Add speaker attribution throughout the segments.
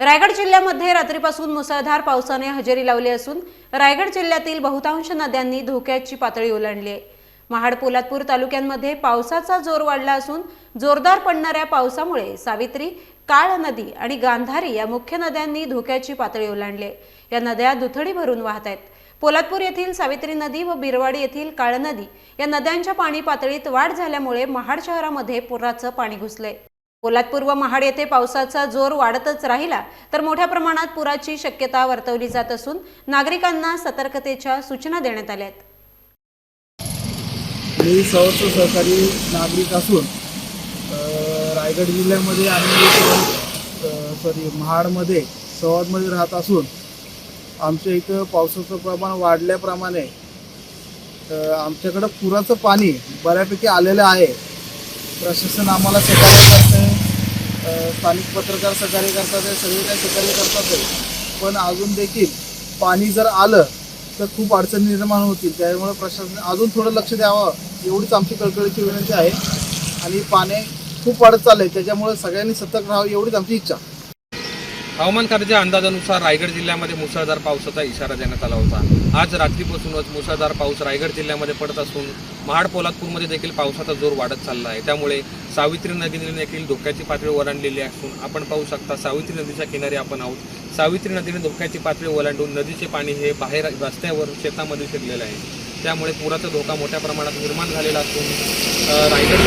Speaker 1: रायगड जिल्ह्यामध्ये रात्रीपासून मुसळधार पावसाने हजेरी लावली असून रायगड जिल्ह्यातील बहुतांश नद्यांनी धोक्याची पातळी ओलांडली आहे. महाड पोलादपूर तालुक्यांमध्ये पावसाचा जोर वाढला असून जोरदार पडणाऱ्या पावसामुळे सावित्री काळ नदी आणि गांधारी या मुख्य नद्यांनी धोक्याची पातळी ओलांडली आहे. या नद्या दुथडी भरून वाहत आहेत. पोलादपूर येथील सावित्री नदी व बिरवाडी येथील काळ नदी या नद्यांच्या पाणी पातळीत वाढ झाल्यामुळे महाड शहरामध्ये पुराचं पाणी घुसलंय. पोलादपूर व महाड येथे पावसाचा जोर वाढतच राहिला तर मोठ्या प्रमाणात पुराची शक्यता वर्तवली जात असून नागरिकांना सतर्कतेच्या सूचना देण्यात आल्या आहेत.
Speaker 2: मी सहर्ष सहकारी नागरिक असून रायगड जिल्ह्यामध्ये आणि सॉरी महाडमध्ये सवादमध्ये राहत असून आमच्या इथं पावसाचं प्रमाण वाढल्याप्रमाणे आमच्याकडं पुराचं पाणी बऱ्यापैकी आलेलं आहे. प्रशासन आम्हाला सहकार्य करते स्थानिक पत्रकार सहकार्य करतात आहे सगळे काही सहकार्य करतात आहे. पण अजून देखील पाणी जर आलं तर खूप अडचणी निर्माण होतील. त्यामुळे प्रशासन अजून थोडं लक्ष द्यावं एवढीच आमची कळकळीची विनंती आहे. आणि पाणी खूप वाढत चाललं आहे त्याच्यामुळे सगळ्यांनी सतर्क राहावं एवढीच आमची इच्छा.
Speaker 3: हवामान खात्याच्या अंदाजानुसार रायगड जिल्ह्यामध्ये मुसळधार पावसाचा इशारा देण्यात आला होता. आज रात्रीपासूनच मुसळधार पाऊस रायगड जिल्ह्यामध्ये पडत असून महाड पोलादपूरमध्ये देखील पावसाचा जोर वाढत चालला आहे. त्यामुळे सावित्री नदीने देखील धोक्याची पातळी ओलांडलेली असून आपण पाहू शकता सावित्री नदीच्या किनारी आपण आहोत. सावित्री नदीने धोक्याची पातळी ओलांडून नदीचे पाणी हे बाहेर रस्त्यावर शेतामध्ये शिरलेलं आहे. त्यामुळे पुराचा धोका मोठ्या प्रमाणात निर्माण झालेला असून रायगड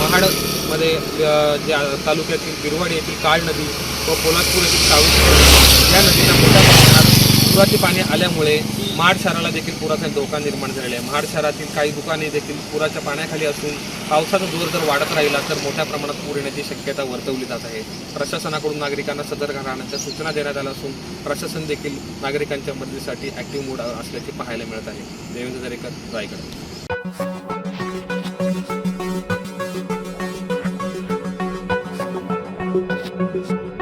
Speaker 3: महाड मध्ये ज्या तालुक्यातील बिरवाडी येथील काळ नदी व पोलादपूर येथील सावित्री या नदीला मोठ्या प्रमाणात पुराचे पाणी आल्यामुळे महाड शहराला देखील पुराचा धोका निर्माण झालेला आहे. महाड शहरातील काही दुकाने देखील पुराच्या पाण्याखाली असून पावसाचा जोर जर वाढत राहिला तर मोठ्या प्रमाणात पूर येण्याची शक्यता वर्तवली जात आहे. प्रशासनाकडून नागरिकांना सतर्क राहण्याच्या सूचना देण्यात आल्या असून प्रशासन देखील नागरिकांच्या मदतीसाठी ॲक्टिव्ह मोड असल्याचे पाहायला मिळत आहे. देवेंद्र दरेकर रायगड. Thank you.